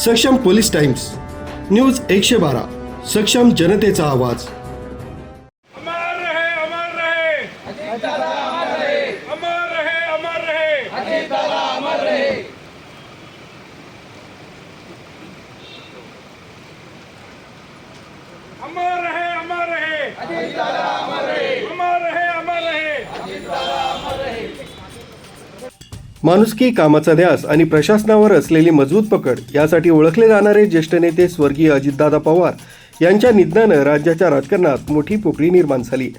सक्षम police times news एकशे बारा सक्षम जनतेचा आवाज. अमर रहे अमर रहे। अमर रहे अमर रहे। अमर रहे अमर रहे। अमर रहे माणुसकी कामाचा ध्यास आणि प्रशासनावर असलेली मजबूत पकड यासाठी ओळखले जाणारे ज्येष्ठ नेते स्वर्गीय अजितदादा पवार यांच्या निधनानं राज्याच्या राजकारणात मोठी पोकळी निर्माण झाली.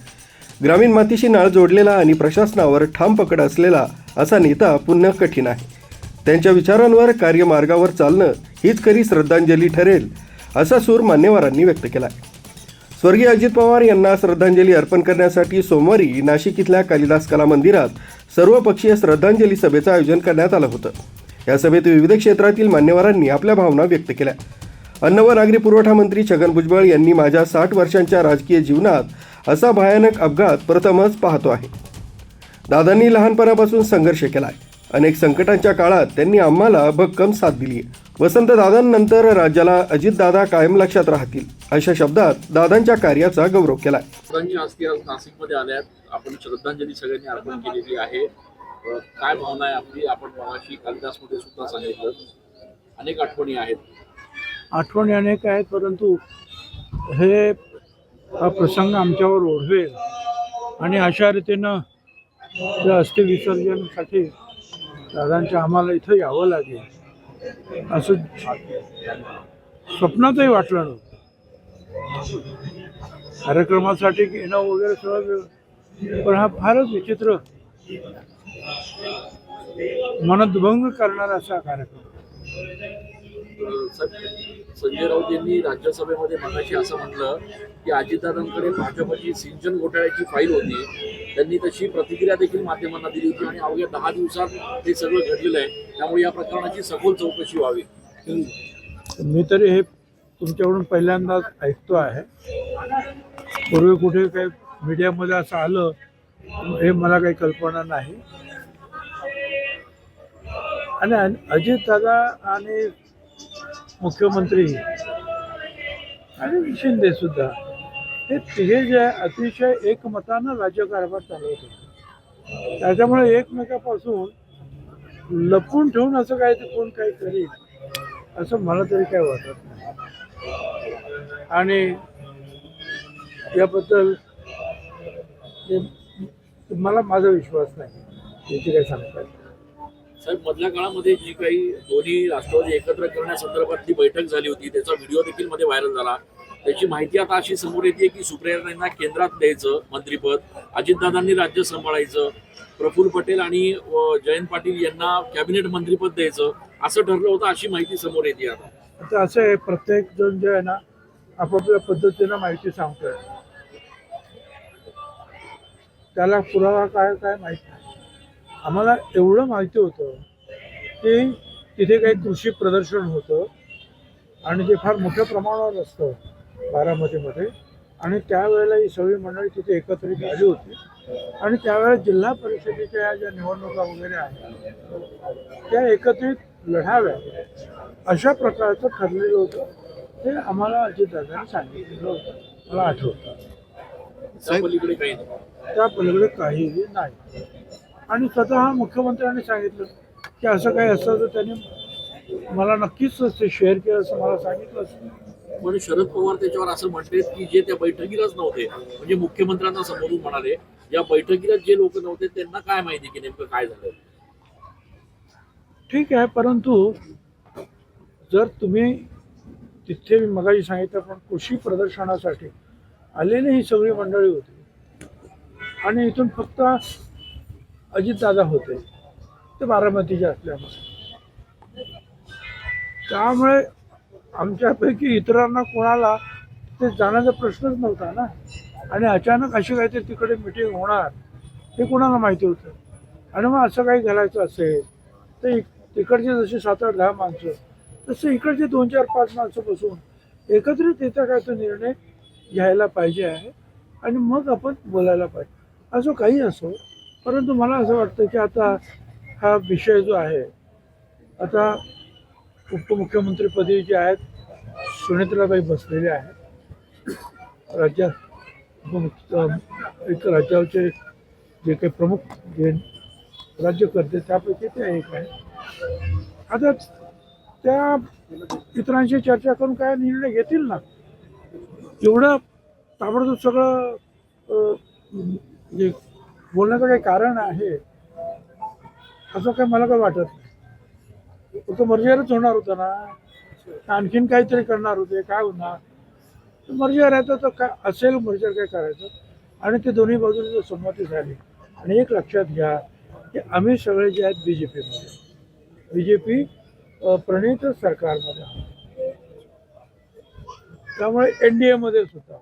ग्रामीण मातीशी नाळ जोडलेला आणि प्रशासनावर ठाम पकड असलेला असा नेता पुन्हा कठीण आहे. त्यांच्या विचारांवर कार्यमार्गावर चालणं हीच खरी श्रद्धांजली ठरेल असा सूर मान्यवरांनी व्यक्त केला आहे स्वर्गीय अजित पवार यांना श्रद्धांजली अर्पण करण्यासाठी सोमवारी नाशिक इथल्या कालिदास कला मंदिरात सर्वपक्षीय श्रद्धांजली सभेचं आयोजन करण्यात आलं होतं. या सभेत विविध क्षेत्रातील मान्यवरांनी आपल्या भावना व्यक्त केल्या. अन्न व नागरी पुरवठा मंत्री छगन भुजबळ यांनी माझ्या साठ वर्षांच्या राजकीय जीवनात असा भयानक अपघात प्रथमच पाहतो आहे. दादांनी लहानपणापासून संघर्ष केला आहे अनेक संकटांच्या काळात त्यांनी आम्हाला भक्कम साथ दिली आहे वसंत दादांनंतर राज्याला अजितदादा कायम लक्षात राहतील अशा शब्दात दादांच्या कार्याचा गौरव आज नाशिकमध्ये आल्यात. आपण श्रद्धांजली सगळ्यांनी अर्पण केलेली आहे. काय भावना आहे आपली? आपण मगाशी कालिदासमध्ये सुद्धा सांगितलं. अनेक आठवणी आहेत. आठवणी अनेक आहेत परंतु हे हा प्रसंग आमच्यावर ओढवेल आणि अशा रीतीनं त्या अस्थि विसर्जनासाठी दादांच्या आम्हाला इथं यावं लागेल. असं स्वप्नातही वाटलं नव्हतं. कार्यक्रमासाठी येणं वगैरे सगळं पण हा फारच विचित्र मनोद्भंग करणारा असा कार्यक्रम. संजय राऊत यांनी राज्यसभेमध्ये मगाशी असं म्हटलं की अजितदादांकडे भाजपची सिंचन घोटाळ्याची फाईल होती. त्यांनी तशी प्रतिक्रिया देखील माध्यमांना दिली होती आणि अवघ्या दहा दिवसात हे सगळं घडलेलं आहे. त्यामुळे या प्रकरणाची सखोल चौकशी व्हावी. मी तरी हे तुमच्याकडून पहिल्यांदाच ऐकतो आहे. पूर्वी कुठे काही मीडियामध्ये असं आलं हे मला काही कल्पना नाही. आणि अजित दादा आणि मुख्यमंत्री आणि शिंदे सुद्धा हे तिघे जे अतिशय एकमतानं राज्यकारभार चालवत होते. त्याच्यामुळे एकमेकापासून लपून ठेवून असं काय ते कोण काही करेल? असं मला तरी काय वाटत नाही. आणि याबद्दल ते- मला माझा विश्वास नाही. याची काय सांगता साहेब मधल्या काळामध्ये जी काही दोन्ही राष्ट्रवादी एकत्र करण्यासंदर्भातली बैठक झाली होती त्याचा व्हिडिओ देखील मध्ये व्हायरल झाला. त्याची माहिती आता अशी समोर येते की सुप्रियांना केंद्रात द्यायचं मंत्रीपद अजितदादांनी राज्य सांभाळायचं प्रफुल्ल पटेल आणि जयंत पाटील यांना कॅबिनेट मंत्रीपद द्यायचं असं ठरलं होतं अशी माहिती समोर येते आता. आता असं आहे प्रत्येक जण जे आहे ना आपापल्या पद्धतीनं माहिती सांगतोय. त्याला पुरावा काय काय माहिती नाही. आम्हाला एवढं माहिती होतं की तिथे काही कृषी प्रदर्शन होतं आणि ते फार मोठ्या प्रमाणावर असतं. बारामतीमध्ये. आणि त्यावेळेला ही सगळी मंडळी तिथे एकत्रित आली होती. आणि त्यावेळेला जिल्हा परिषदेच्या या ज्या निवडणुका वगैरे आहेत त्या एकत्रित लढाव्या अशा प्रकारचं ठरलेलं होतं. ते आम्हाला अजितदादांनी सांगितलेलं होतं. मला आठवतं. त्या पलीकडे काही नाही. त्या पलीकडे काहीही नाही. आणि स्वतः मुख्यमंत्र्यांनी सांगितलं की असं काही असतं तर त्यांनी मला नक्कीच ते शेअर केलं असं मला सांगितलं असतं. पण शरद पवार त्याच्यावर असं म्हणतात की जे त्या बैठकीलाच नव्हते म्हणजे मुख्यमंत्र्यांना संबोधून म्हणाले या बैठकीला जे लोक नव्हते त्यांना काय माहिती की नेमकं काय झालं? ठीक आहे परंतु जर तुम्ही तिथे मी मगाशी सांगितलं पण कृषी प्रदर्शनासाठी आलेली ही सगळी मंडळी होती आणि इथून फक्त अजितदादा होते ते बारामतीचे असल्यामुळे. त्यामुळे आमच्यापैकी इतरांना कोणाला ते जाण्याचा प्रश्नच नव्हता ना. आणि अचानक अशी काहीतरी तिकडे मिटिंग होणार हे कोणाला माहिती होतं? आणि मग असं काही घालायचं असेल तर इक- तिकडचे जसे सात आठ दहा माणसं तसे इकडचे दोन चार पाच माणसं बसून एकत्रित येता काय तो निर्णय घ्यायला पाहिजे आहे आणि मग आपण बोलायला पाहिजे. असं काही असो परंतु मला असं वाटतं की आता हा विषय जो आहे आता उपमुख्यमंत्रीपदी जे आहेत सुनेत्राबाई बसलेले आहेत. राज्यात उपमुख्य- एक राज्याचे जे काही प्रमुख जे राज्यकर्ते त्यापैकी ते एक आहे. आता त्या इतरांशी चर्चा करून काय निर्णय घेतील ना? एवढं ताबडतोब सगळं जे बोलण्याचं काही कारण आहे असं काही मला काही वाटत नाही. फक्त मर्जीवरच होणार होतं ना. आणखीन काहीतरी करणार होते काय होणार? मर्जीवर आहे तर काय असेल मर्जीवर काय करायचं? आणि ते दोन्ही बाजूने जर संमती झाली आणि एक लक्षात घ्या की आम्ही सगळे जे आहेत बी जे पीमध्ये बी जे पी प्रणित सरकारमध्ये त्यामुळे एन डी एमध्ये सुद्धा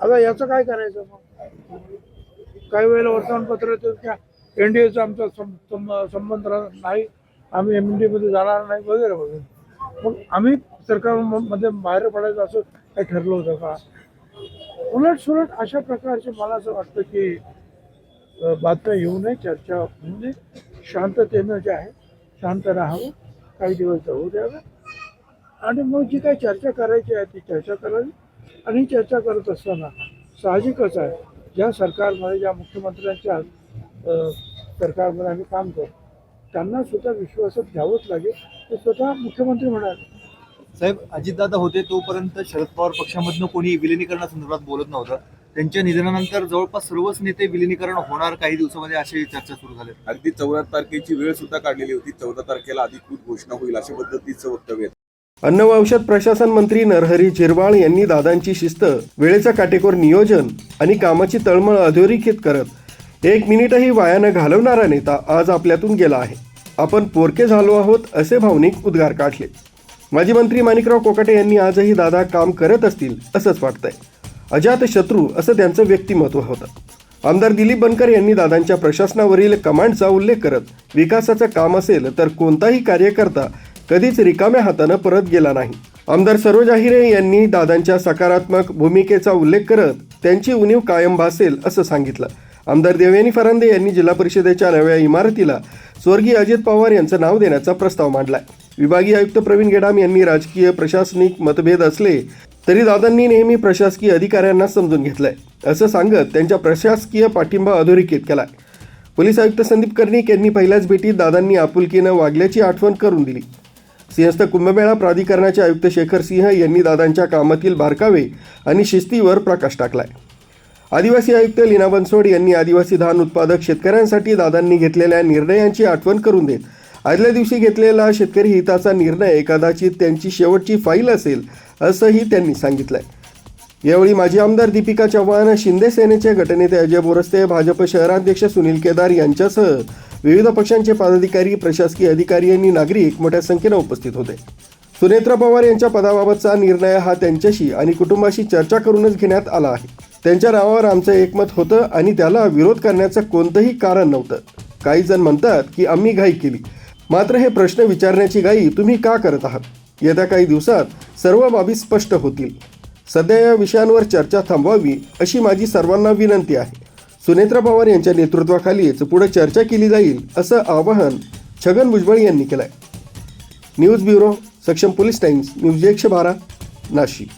आता याचं काय करायचं मग? काही वेळेला वर्तमानपत्र येतं की एन डी एचा आमचा सं- संबंध नाही. आम्ही एममध्ये जाणार नाही वगैरे वगैरे. मग आम्ही सरकारमध्ये बाहेर पडायचं असं काही ठरलं होतं का? उलट सुलट अशा प्रकारचे मला असं वाटतं की बातम्या येऊ नये चर्चा होऊ नये शांततेनं जे आहे शांत राहावं काही दिवस जाऊ द्यावं. आणि मग जी काही चर्चा करायची आहे ती चर्चा करावी. आणि चर्चा करत असताना साहजिकच आहे ज्या सरकारमध्ये ज्या मुख्यमंत्र्यांच्या सरकारमध्ये आम्ही काम करतो त्यांना सुद्धा विश्वासात घ्यावंच लागेल. ते स्वतः मुख्यमंत्री म्हणाले साहेब अजितदादा होते तोपर्यंत शरद पवार पक्षामधनं कोणी विलिनीकरणासंदर्भात बोलत नव्हतं. त्यांच्या निधनानंतर जवळपास सर्वच नेते विलिनीकरण होणार काही दिवसामध्ये अशी चर्चा सुरू झाली. अगदी चौदा तारखेची वेळ सुद्धा काढलेली होती. चौदा तारखेला अधिकृत घोषणा होईल अशा पद्धतीचं वक्तव्य. अन्न व औषध प्रशासन मंत्री नरहरी झिरवाळ यांनी दादांची शिस्त वेळेचं काटेकोर नियोजन आणि कामाची तळमळ अधोरेखित करत एक मिनिटही वायानं घालवणारा नेता आज आपल्यातून गेला आहे. आपण पोरके झालो आहोत असे भावनिक उद्गार काढले. माजी मंत्री माणिकराव कोकाटे यांनी आजही दादा काम करत असतील असंच वाटतंय. अजात शत्रू असं त्यांचं व्यक्तिमत्व होतं. आमदार दिलीप बनकर यांनी दादांच्या प्रशासनावरील कमांडचा उल्लेख करत विकासाचं काम असेल तर कोणताही कार्यकर्ता कधीच रिकाम्या हातानं परत गेला नाही. आमदार सरोज आहिरे यांनी दादांच्या सकारात्मक भूमिकेचा उल्लेख करत त्यांची उणीव कायम भासेल असं सांगितलं. आमदार देवयानी फरांदे यांनी जिल्हा परिषदेच्या नव्या इमारतीला स्वर्गीय अजित पवार यांचं नाव देण्याचा प्रस्ताव मांडलाय. विभागीय आयुक्त प्रवीण गेडाम यांनी राजकीय प्रशासनिक मतभेद असले तरी दादांनी नेहमी प्रशासकीय अधिकाऱ्यांना समजून घेतलंय. असं सांगत त्यांच्या प्रशासकीय पाठिंबा अधोरेखित केलाय. पोलीस आयुक्त संदीप कर्णिक यांनी पहिल्याच भेटीत दादांनी आपुलकीनं वागल्याची आठवण करून दिली. सिंहस्थ कुंभमेळा प्राधिकरणाचे आयुक्त शेखर सिंह यांनी दादांच्या कामातील बारकावे आणि शिस्तीवर प्रकाश टाकलाय. आदिवासी आयुक्त लीना बनसोड यांनी आदिवासी धान उत्पादक शेतकऱ्यांसाठी दादांनी घेतलेल्या निर्णयांची आठवण करून देत आदल्या दिवशी घेतलेला शेतकरी हिताचा निर्णय कदाचित त्यांची शेवटची फाईल असेल असंही त्यांनी सांगितलंय. यावेळी माजी आमदार दीपिका चव्हाण शिंदे सेनेचे गटनेते अजय बोरस्ते भाजप शहराध्यक्ष सुनील केदार यांच्यासह विविध पक्षांचे पदाधिकारी प्रशासकीय अधिकारी आणि नागरिक मोठ्या संख्येनं उपस्थित होते. सुनेत्रा पवार यांच्या पदाबाबतचा निर्णय हा त्यांच्याशी आणि कुटुंबाशी चर्चा करूनच घेण्यात आला आहे. त्यांच्या नावावर आमचं एकमत होतं आणि त्याला विरोध करण्याचं कोणतंही कारण नव्हतं. काही जण म्हणतात की आम्ही घाई केली. मात्र हे प्रश्न विचारण्याची घाई तुम्ही का करत आहात? येत्या काही दिवसात सर्व बाबी स्पष्ट होतील. सध्या या विषयांवर चर्चा थांबवावी अशी माझी सर्वांना विनंती आहे. सुनेत्रा पवार यांच्या नेतृत्वाखालीच पुढे चर्चा केली जाईल असं आवाहन छगन भुजबळ यांनी केलं आहे news bureau Saksham police times news एकशे बारा नाशिक.